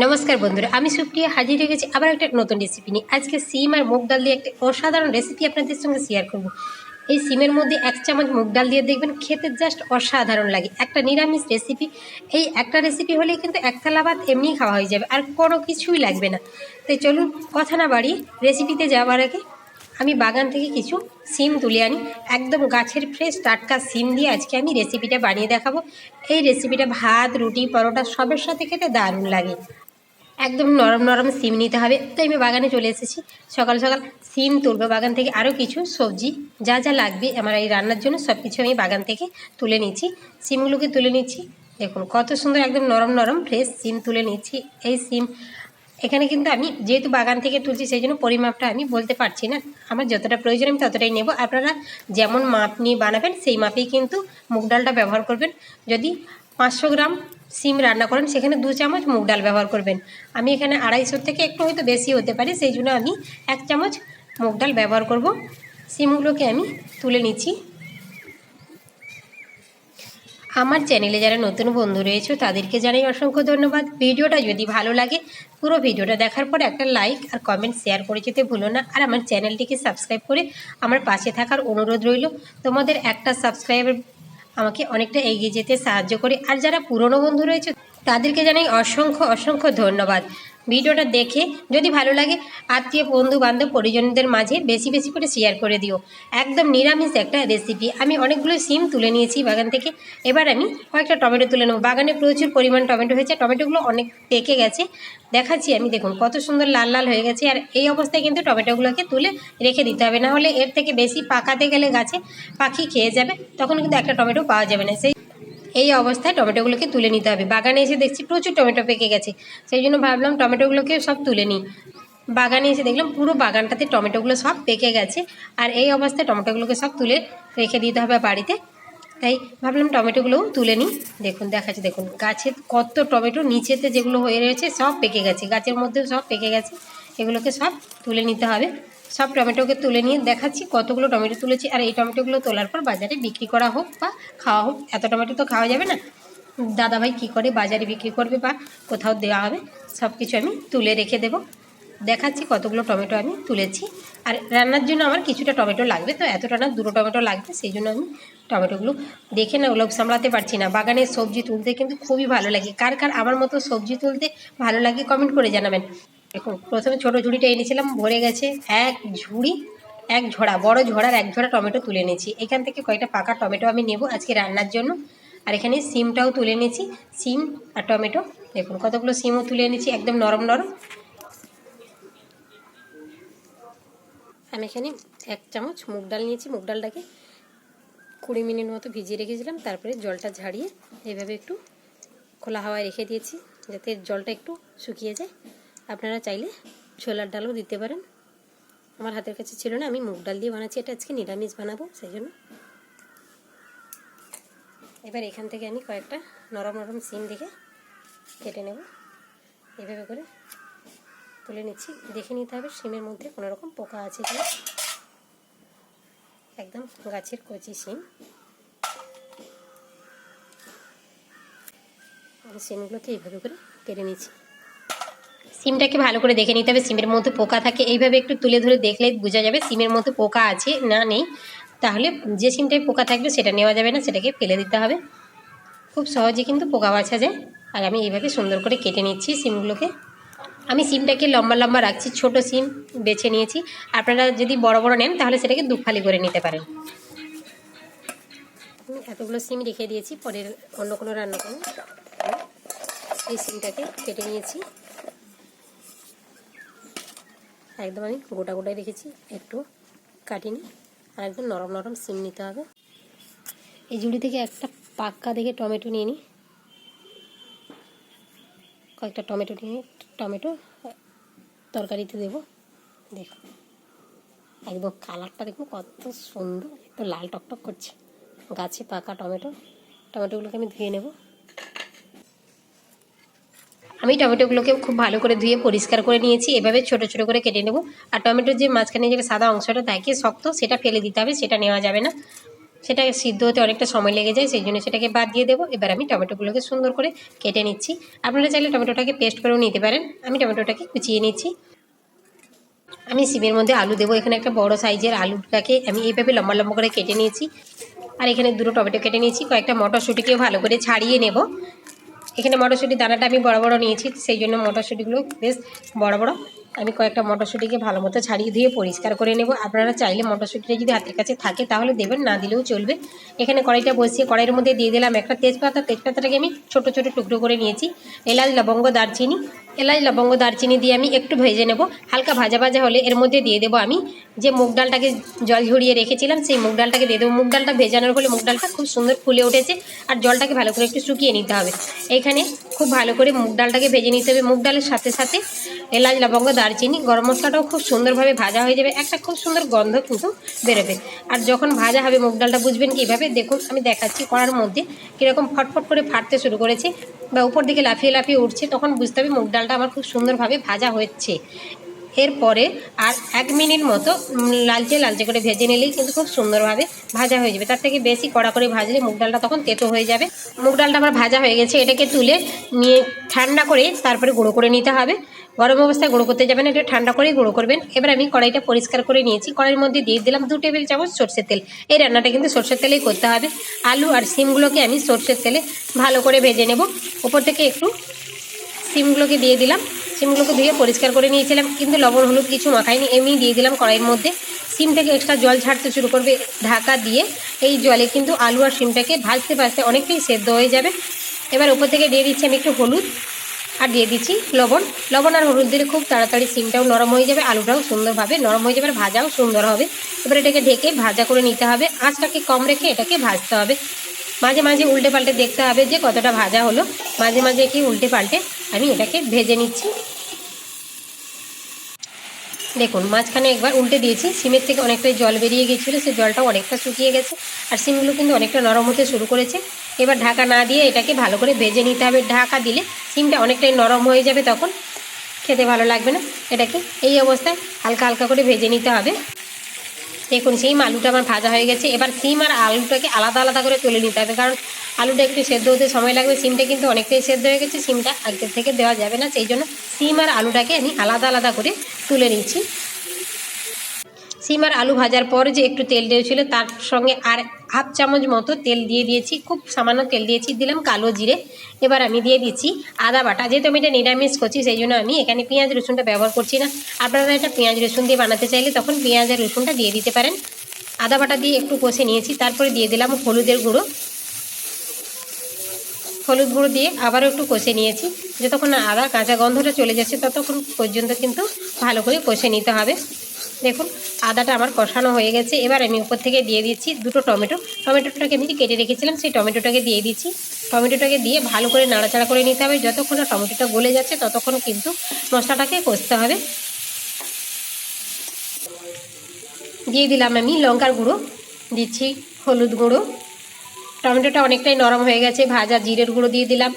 নমস্কার বন্ধুরা, আমি সুপ্রিয়া, হাজির হয়ে গেছি আবার একটা নতুন রেসিপি নিয়ে। আজকে সিম আর মুগ ডাল দিয়ে একটা অসাধারণ রেসিপি আপনাদের সঙ্গে শেয়ার করব। এই সিমের মধ্যে এক চামচ মুগ ডাল দিয়ে দেখবেন খেতে জাস্ট অসাধারণ লাগে। একটা নিরামিষ রেসিপি এই একটা রেসিপি হলেই কিন্তু এক থালা ভাত এমনিই খাওয়া হয়ে যাবে, আর কোনো কিছুই লাগবে না। তাই চলুন কথা না বাড়িয়ে রেসিপিতে যাওয়ার আগে আমি বাগান থেকে কিছু সিম তুলে আনি। একদম গাছের ফ্রেশ টাটকা সিম দিয়ে আজকে আমি রেসিপিটা বানিয়ে দেখাবো। এই রেসিপিটা ভাত, রুটি, পরোটা সবের সাথে খেতে দারুণ লাগে। একদম নরম নরম সিম নিতে হবে। তো আমি বাগানে চলে এসেছি। সকাল সকাল সিম তুলবো। বাগান থেকে আরও কিছু সবজি, যা যা লাগবে আমার এই রান্নার জন্য সব কিছু আমি বাগান থেকে তুলে নিচ্ছি। সিমগুলোকে তুলে নিচ্ছি। দেখুন, কত সুন্দর একদম নরম নরম ফ্রেশ সিম তুলে নিচ্ছি। এই সিম, এখানে কিন্তু আমি যেহেতু বাগান থেকে তুলছি, সেই জন্য পরিমাপটা আমি বলতে পারছি না। আমার যতটা প্রয়োজন, আমি ততটাই নেব। আপনারা যেমন মাপ নিয়ে বানাবেন, সেই মাপেই কিন্তু মুগ ডালটা ব্যবহার করবেন। যদি পাঁচশো গ্রাম সিম রান্না করেন, সেখানে দু চামচ মুগ ডাল ব্যবহার করবেন। আমি এখানে আড়াইশোর থেকে একটু হয়তো বেশি হতে পারে, সেই জন্য আমি এক চামচ মুগ ডাল ব্যবহার করব। সিমগুলোকে আমি তুলে নিচ্ছি। আমার চ্যানেলে যারা নতুন বন্ধু রয়েছে, তাদেরকে জানাই অসংখ্য ধন্যবাদ। ভিডিওটা যদি ভালো লাগে, পুরো ভিডিওটা দেখার পর একটা লাইক আর কমেন্ট শেয়ার করে যেতে ভুলো না। আর আমার চ্যানেলটিকে সাবস্ক্রাইব করে আমার পাশে থাকার অনুরোধ রইল। তোমাদের একটা সাবস্ক্রাইবার আমাকে অনেকটা এগিয়ে যেতে সাহায্য করে। আর যারা পুরনো বন্ধু রয়েছে, তাদেরকে জানাই অসংখ্য অসংখ্য ধন্যবাদ। ভিডিওটা দেখে যদি ভালো লাগে আত্মীয়, বন্ধু, বান্ধব, পরিজনদের মাঝে বেশি বেশি করে শেয়ার করে দিও। একদম নিরামিষ একটা রেসিপি আমি অনেকগুলো সিম তুলে নিয়েছি বাগান থেকে। এবার আমি কয়েকটা টমেটো তুলে নেব। বাগানে প্রচুর পরিমাণ টমেটো হয়েছে। টমেটোগুলো অনেক পেকে গেছে। দেখাচ্ছি আমি, দেখুন, কত সুন্দর লাল লাল হয়ে গেছে। আর এই অবস্থায় কিন্তু টমেটোগুলোকে তুলে রেখে দিতে হবে। না হলে এর থেকে বেশি পাকাতে গেলে গাছে পাখি খেয়ে যাবে। তখন কিন্তু একটা টমেটো পাওয়া যাবে না। সেই এই অবস্থায় টমেটোগুলোকে তুলে নিতে হবে। বাগানে এসে দেখছি প্রচুর টমেটো পেকে গেছে। সেই জন্য ভাবলাম টমেটোগুলোকে সব তুলে নিই। বাগানে এসে দেখলাম পুরো বাগানটাতে টমেটোগুলো সব পেকে গেছে। আর এই অবস্থায় টমেটোগুলোকে সব তুলে রেখে দিতে হবে বাড়িতে। তাই ভাবলাম টমেটোগুলোও তুলে নিই। দেখুন, দেখাচ্ছে, দেখুন। গাছে কত টমেটো, নিচেতে যেগুলো হয়ে রয়েছে সব পেকে গেছে। গাছের মধ্যেও সব পেকে গেছে। এগুলোকে সব তুলে নিতে হবে। সব টমেটোকে তুলে নিয়ে দেখাচ্ছি, কতগুলো টমেটো তুলেছি। আর এই টমেটোগুলো তোলার পর বাজারে বিক্রি করা হোক বা খাওয়া হোক, এত টমেটো তো খাওয়া যাবে না। দাদাভাই কী করে বাজারে বিক্রি করবে বা কোথাও দেওয়া হবে সব কিছু আমি তুলে রেখে দেবো। দেখাচ্ছি কতগুলো টমেটো আমি তুলেছি। আর রান্নার জন্য আমার কিছুটা টমেটো লাগবে তো, এতটা না, দুটো টমেটো লাগবে, সেই জন্য আমি টমেটোগুলো দেখে না লোক সামলাতে পারছি না। বাগানের সবজি তুলতে কিন্তু খুবই ভালো লাগে। কার কার আমার মতো সবজি তুলতে ভালো লাগে কমেন্ট করে জানাবেন। দেখুন প্রথমে ছোটো ঝুড়িটা এনেছিলাম, ভরে গেছে এক ঝুড়ি, এক ঝোড়া, বড় ঝোড়ার এক ঝোড়া টমেটো তুলে নিয়েছি এখান থেকে কয়েকটা পাকা টমেটো আমি নেব আজকে রান্নার জন্য। আর এখানে সিমটাও তুলে নিয়েছি সিম আর টমেটো। দেখুন, কতগুলো সিমও তুলে এনেছি, একদম নরম নরম। আমি এখানে এক চামচ মুগ ডাল নিয়েছি, মুগ ডালটাকে কুড়ি মিনিট মতো ভিজিয়ে রেখেছিলাম, তারপরে জলটা ঝাড়িয়ে এইভাবে একটু খোলা হাওয়ায় রেখে দিয়েছি, যাতে জলটা একটু শুকিয়ে যায়। আপনারা চাইলে ছোলার ডালও দিতে পারেন। আমার হাতের কাছে ছিল না, আমি মুগ ডাল দিয়ে বানাচ্ছি। এটা আজকে নিরামিষ বানাবো, সেই জন্য। এবার এখান থেকে আমি কয়েকটা নরম নরম সিম দেখে কেটে নেব। এভাবে করে তুলে নিচ্ছি। দেখে নিতে হবে সিমের মধ্যে কোনো রকম পোকা আছে কিনা। একদম গাছের কচি সিম। সিমগুলোকে এইভাবে করে কেটে নিচ্ছি। সিমটাকে ভালো করে দেখে নিতে হবে, সিমের মধ্যে পোকা থাকে। এইভাবে একটু তুলে ধরে দেখলে বোঝা যাবে সিমের মধ্যে পোকা আছে না নেই। তাহলে যে সিমটায় পোকা থাকবে সেটা নেওয়া যাবে না, সেটাকে ফেলে দিতে হবে। খুব সহজে কিন্তু পোকা বাছা যায়। আর আমি এইভাবে সুন্দর করে কেটে নিচ্ছি সিমগুলোকে। আমি সিমটাকে লম্বা লম্বা রাখছি, ছোট সিম বেছে নিয়েছি। আপনারা যদি বড় বড় নেন, তাহলে সেটাকে দুফালি করে নিতে পারেন। আমি এতগুলো সিম রেখে দিয়েছি, পরের অন্য কোনো রান্না করুন এই সিমটাকে কেটে নিয়েছি। একদম আমি গোটা গোটাই রেখেছি। একটু কাটিনি। আর একদম নরম নরম সিম নিতে হবে। এই ঝুড়ি থেকে একটা পাক্কা দেখে টমেটো নিয়ে নিই কয়েকটা টমেটো নিয়ে টমেটো তরকারিতে দেবো। দেখো। একদম কালারটা দেখুন কত সুন্দর। একটু লাল টকটক করছে। গাছে পাকা টমেটো। টমেটোগুলোকে আমি ধুয়ে নেব। আমি টমেটোগুলোকে খুব ভালো করে ধুয়ে পরিষ্কার করে নিয়েছি, এভাবে ছোট ছোট করে কেটে নেব। আর টমেটোর যে মাঝখানে যে সাদা অংশটা থাকে, শক্ত, সেটা ফেলে দিতে হবে, সেটা নেওয়া যাবে না। সেটা সিদ্ধ হতে অনেকটা সময় লেগে যায়, সেই জন্য সেটাকে বাদ দিয়ে দেবো। এবার আমি টমেটোগুলোকে সুন্দর করে কেটে নিচ্ছি। আপনারা চাইলে টমেটোটাকে পেস্ট করেও নিতে পারেন। আমি টমেটোটাকে কুচিয়ে নিচ্ছি। আমি সিমের মধ্যে আলু দেবো। এখানে একটা বড় সাইজের আলুটাকে আমি এইভাবে লম্বা লম্বা করে কেটে নিয়েছি। আর এখানে দুটো টমেটো কেটে নিয়েছি। কয়েকটা মটরশুঁটিকেও ভালো করে ছাড়িয়ে নেব। এখানে মটরশুঁটি দানাটা আমি বড় বড় নিয়েছি সেই জন্য মটরশুঁটিগুলো বেশ বড় বড় আমি কয়েকটা মটরশুঁটিকে ভালো মতো ছাড়িয়ে ধুয়ে পরিষ্কার করে নেব। আপনারা চাইলে মটরশুঁটিটা যদি হাতের কাছে থাকে তাহলে দেবেন, না দিলেও চলবে। এখানে কড়াইটা বসিয়ে কড়াইয়ের মধ্যে দিয়ে দিলাম একটা তেজপাতা। তেজপাতাটাকে আমি ছোট ছোট টুকরো করে নিয়েছি। এলাচ, লবঙ্গ, দারচিনি। এলাচ, লবঙ্গ, দারচিনি দিয়ে আমি একটু ভেজে নেব। হালকা ভাজা ভাজা হলে এর মধ্যে দিয়ে দেবো আমি যে মুগ ডালটাকে জল ঝরিয়ে রেখেছিলাম, সেই মুগ ডালটাকে দিয়ে দেবো। মুগ ডালটা ভেজানোর ফলে মুগ ডালটা খুব সুন্দর ফুলে উঠেছে আর জলটাকে ভালো করে একটু শুকিয়ে নিতে হবে। এইখানে খুব ভালো করে মুগ ডালটাকে ভেজে নিতে হবে। মুগ ডালের সাথে সাথে এলাচ, লবঙ্গ দারচিনি, গরম মশলাটাও খুব সুন্দরভাবে ভাজা হয়ে যাবে। একটা খুব সুন্দর গন্ধ কিন্তু বেরোবে। আর যখন ভাজা হবে মুগ ডালটা, বুঝবেন কীভাবে দেখুন, আমি দেখাচ্ছি কড়ার মধ্যে কীরকম ফটফট করে ফাটতে শুরু করেছে বা উপর দিকে লাফিয়ে লাফিয়ে উঠছে, তখন বুঝতে হবে মুগ ডালটা আমার খুব সুন্দরভাবে ভাজা হচ্ছে এরপরে আর এক মিনিট মতো লালচে লালচে করে ভেজে নিলেই কিন্তু খুব সুন্দরভাবে ভাজা হয়ে যাবে। তার থেকে বেশি কড়া করে ভাজলে মুগ ডালটা তখন তেতো হয়ে যাবে। মুগ ডালটা আমার ভাজা হয়ে গেছে, এটাকে তুলে নিয়ে ঠান্ডা করে তারপরে গুঁড়ো করে নিতে হবে। গরম অবস্থায় গুঁড়ো করতে যাবেন এটা ঠান্ডা করেই গুঁড়ো করবেন। এবার আমি কড়াইটা পরিষ্কার করে নিয়েছি। কড়াইয়ের মধ্যে দিয়ে দিলাম দু টেবিল চামচ সর্ষের তেল। এই রান্নাটা কিন্তু সর্ষের তেলেই করতে হবে। আলু আর সিমগুলোকে আমি সর্ষের তেলে ভালো করে ভেজে নেব। ওপর থেকে একটু সিমগুলোকে দিয়ে দিলাম। সিমগুলোকে ধুয়ে পরিষ্কার করে নিয়েছিলাম, কিন্তু লবণ, হলুদ কিছু মাখাইনি, এমনি দিয়ে দিলাম কড়াইয়ের মধ্যে। সিম থেকে এক্সট্রা জল ছাড়তে শুরু করবে ঢাকা দিয়ে। এই জলে কিন্তু আলু আর সিমটাকে ভাজতে ভাজতে অনেকটাই সেদ্ধ হয়ে যাবে। এবার উপর থেকে দিয়ে দিচ্ছি আমি একটু হলুদ আর দিয়ে দিচ্ছি লবণ। লবণ আর হলুদ দিলে খুব তাড়াতাড়ি সিমটাও নরম হয়ে যাবে, আলুটাও সুন্দরভাবে নরম হয়ে যাবে আর ভাজাও সুন্দর হবে। এবার এটাকে ঢেকে ভাজা করে নিতে হবে। আঁচটাকে কম রেখে এটাকে ভাজতে হবে। মাঝে মাঝে উল্টে পাল্টে দেখতে হবে যে কতটা ভাজা হলো। মাঝে মাঝে কি উল্টে পাল্টে আমি এটাকে ভেজে নিচ্ছি। দেখুন, মাঝখানে একবার উল্টে দিয়েছি। সিমের থেকে অনেকটাই জল বেরিয়ে গিয়েছিল, সেই জলটাও অনেকটা শুকিয়ে গেছে। আর সিমগুলো কিন্তু অনেকটা নরম হতে শুরু করেছে। এবার ঢাকা না দিয়ে এটাকে ভালো করে ভেজে নিতে হবে। ঢাকা দিলে সিমটা অনেকটাই নরম হয়ে যাবে তখন। খেতে ভালো লাগবে না। এটাকে এই অবস্থায় হালকা হালকা করে ভেজে নিতে হবে। দেখুন সিম আলুটা আমার ভাজা হয়ে গেছে। এবার সিম আর আলুটাকে আলাদা আলাদা করে তুলে নিতে হবে। কারণ আলুটা একটু সেদ্ধ হতে সময় লাগবে। সিমটা কিন্তু অনেকটাই সেদ্ধ হয়ে গেছে। সিমটা আগের থেকে দেওয়া যাবে না, সেই জন্য সিম আর আলুটাকে আমি আলাদা আলাদা করে তুলে নিচ্ছি সিম আর আলু ভাজার পর যে একটু তেল দিয়েছিল, তার সঙ্গে আর হাফ চামচ মতো তেল দিয়ে দিয়েছি। খুব সামান্য তেল দিয়েছি, দিলাম কালো জিরে। এবার আমি দিয়ে দিচ্ছি আদা বাটা। যেহেতু আমি এটা নিরামিষ করছি, সেই জন্য আমি এখানে পেঁয়াজ রসুনটা ব্যবহার করছি না। আপনারা এটা পেঁয়াজ রসুন দিয়ে বানাতে চাইলে তখন পেঁয়াজ আর রসুনটা দিয়ে দিতে পারেন। আদা বাটা দিয়ে একটু কষে নিয়েছি, তারপরে দিয়ে দিলাম হলুদের গুঁড়ো। হলুদ গুঁড়ো দিয়ে আবারও একটু কষে নিয়েছি। যতক্ষণ না আদা কাঁচা গন্ধটা চলে যাচ্ছে, ততক্ষণ পর্যন্ত কিন্তু ভালো করে কষে নিতে হবে। দেখুন, আদাটা আমার কষানো হয়ে গেছে। এবার আমি উপর থেকে দিয়ে দিচ্ছি দুটো টমেটো। টমেটোটাকে আমি কেটে রেখেছিলাম, সেই টমেটোটাকে দিয়ে দিচ্ছি। টমেটোটাকে দিয়ে ভালো করে নাড়াচাড়া করে নিতে হবে। যতক্ষণ না টমেটোটা গলে যাচ্ছে, ততক্ষণ কিন্তু মশলাটাকে কষতে হবে। দিয়ে দিলাম আমি লঙ্কার গুঁড়ো। দিচ্ছি হলুদ গুঁড়ো। টমেটোটা অনেকটাই নরম হয়ে গেছে, ভাজা জিরের গুঁড়ো দিয়ে দিলাম।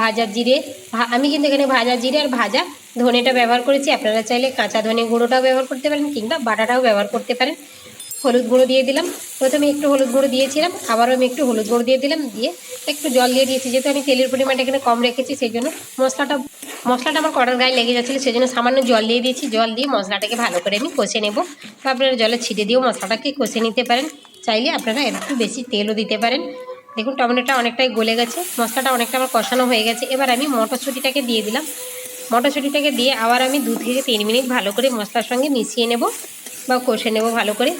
ভাজা জিরে আমি কিন্তু এখানে ভাজা জিরে আর ভাজা ধনেটা ব্যবহার করেছি। আপনারা চাইলে কাঁচা ধনে গুঁড়োটাও ব্যবহার করতে পারেন কিংবা বাটাটাও ব্যবহার করতে পারেন। হলুদ গুঁড়ো দিয়ে দিলাম। প্রথমে একটু হলুদ গুঁড়ো দিয়েছিলাম, আবারও আমি একটু হলুদ গুঁড়ো দিয়ে দিলাম, দিয়ে একটু জল দিয়ে দিয়েছি। যেহেতু আমি তেলের পরিমাণটা এখানে কম রেখেছি, সেই জন্য মশলাটা মশলাটা আমার কড়ার গায়ে লেগে যাচ্ছিল, সেই জন্য সামান্য জল দিয়ে দিয়েছি। জল দিয়ে মশলাটাকে ভালো করে আমি কষে নেব। বা আপনারা জলে ছিটে দিয়েও মশলাটাকে কষে নিতে পারেন। চাইলে আপনারা একটু বেশি তেলও দিতে পারেন। দেখুন, টমেটোটা অনেকটাই গলে গেছে, মশলাটা অনেকটা আমার কষানো হয়ে গেছে। এবার আমি মটরশুঁটিটাকে দিয়ে দিলাম। মটরশুঁটিটাকে দিয়ে আবার আমি দু থেকে তিন মিনিট ভালো করে মশলার সঙ্গে মিশিয়ে নেব বা কষে নেব ভালো করে।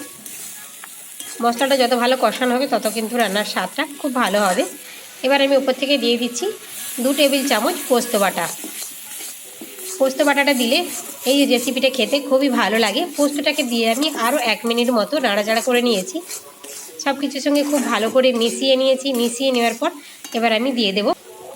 মশলাটা যত ভালো কষানো হবে, তত কিন্তু রান্নার স্বাদটা খুব ভালো হবে। এবার আমি উপর থেকে দিয়ে দিচ্ছি দু টেবিল চামচ পোস্ত বাটা। পোস্ত বাটাটা দিলে এই রেসিপিটা খেতে খুবই ভালো লাগে। পোস্তটাকে দিয়ে আমি আরও এক মিনিট মতো নাড়াচাড়া করে নিয়েছি। সব কিছুর সঙ্গে খুব ভালো করে মিশিয়ে নিয়েছি, মিশিয়ে নেওয়ার পর এবার আমি দিয়ে দেব।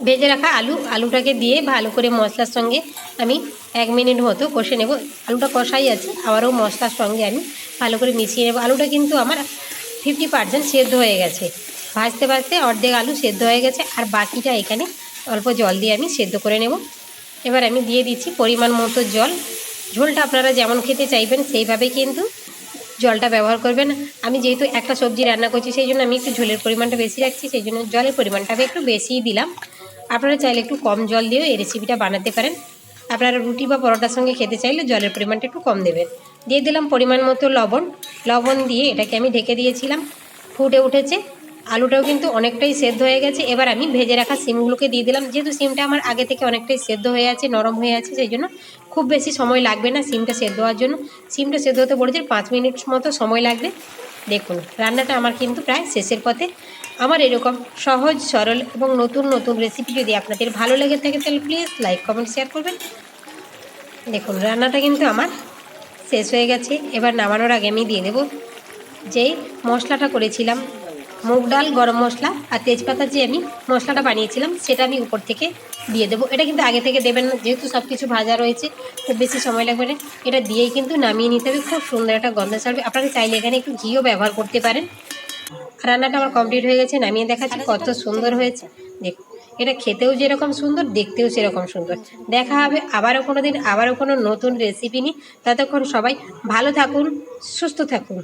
ভেজে রাখা আলু, আলুটাকে দিয়ে ভালো করে মশলার সঙ্গে আমি এক মিনিট মতো কষে নেব। আলুটা কষাই আছে, আবারও মশলার সঙ্গে আমি ভালো করে মিশিয়ে নেব। আলুটা কিন্তু আমার ফিফটি পার্সেন্ট সেদ্ধ হয়ে গেছে। ভাজতে ভাজতে অর্ধেক আলু সেদ্ধ হয়ে গেছে, আর বাকিটা এখানে অল্প জল দিয়ে আমি সেদ্ধ করে নেব। এবার আমি দিয়ে দিচ্ছি পরিমাণ মতো জল। ঝোলটা আপনারা যেমন খেতে চাইবেন সেইভাবে কিন্তু জলটা ব্যবহার করবেন। আমি যেহেতু একটা সবজি রান্না করছি, সেই জন্য আমি একটু ঝোলের পরিমাণটা বেশি রাখছি, সেই জন্য জলের পরিমাণটা আমি একটু বেশিই দিলাম। আপনারা চাইলে একটু কম জল দিয়েও এই রেসিপিটা বানাতে পারেন। আপনারা রুটি বা পরোটার সঙ্গে খেতে চাইলে জলের পরিমাণটা একটু কম দেবেন। দিয়ে দিলাম পরিমাণ মতো লবণ। লবণ দিয়ে এটাকে আমি ঢেকে দিয়েছিলাম। ফুটে উঠেছে। আলুটাও কিন্তু অনেকটাই সেদ্ধ হয়ে গেছে। এবার আমি ভেজে রাখা সিমগুলোকে দিয়ে দিলাম। যেহেতু সিমটা আমার আগে থেকে অনেকটাই সেদ্ধ হয়ে আছে, নরম হয়ে আছে, সেই জন্য খুব বেশি সময় লাগবে না সিমটা সেদ্ধ হওয়ার জন্য। সিমটা সেদ্ধ হতে পড়েছে পাঁচ মিনিট মতো সময় লাগবে। দেখুন, রান্নাটা আমার কিন্তু প্রায় শেষের পথে। আমার এরকম সহজ, সরল এবং নতুন নতুন রেসিপি যদি আপনাদের ভালো লেগে থাকে, তাহলে প্লিজ লাইক কমেন্ট শেয়ার করবেন। দেখুন, রান্নাটা কিন্তু আমার শেষ হয়ে গেছে। এবার নামানোর আগে আমি দিয়ে দেবো যেই মশলাটা করেছিলাম। মুগ ডাল, গরম মশলা আর তেজপাতা যে আমি মশলাটা বানিয়েছিলাম, সেটা আমি উপর থেকে দিয়ে দেবো। এটা কিন্তু আগে থেকে দেবেন না, যেহেতু সব কিছু ভাজা রয়েছে, খুব বেশি সময় লাগবে না। এটা দিয়েই কিন্তু নামিয়ে নিতে হবে, খুব সুন্দর একটা গন্ধ ছাড়বে। আপনারা চাইলে এখানে একটু ঘিও ব্যবহার করতে পারেন। রান্নাটা আমার কমপ্লিট হয়ে গেছে, নামিয়ে দেখাচ্ছি, কত সুন্দর হয়েছে। দেখুন এটা খেতেও যেরকম সুন্দর, দেখতেও সেরকম সুন্দর। দেখা হবে আবারও কোনো দিন আবারও কোনো নতুন রেসিপি নিয়ে। ততক্ষণ সবাই ভালো থাকুন, সুস্থ থাকুন।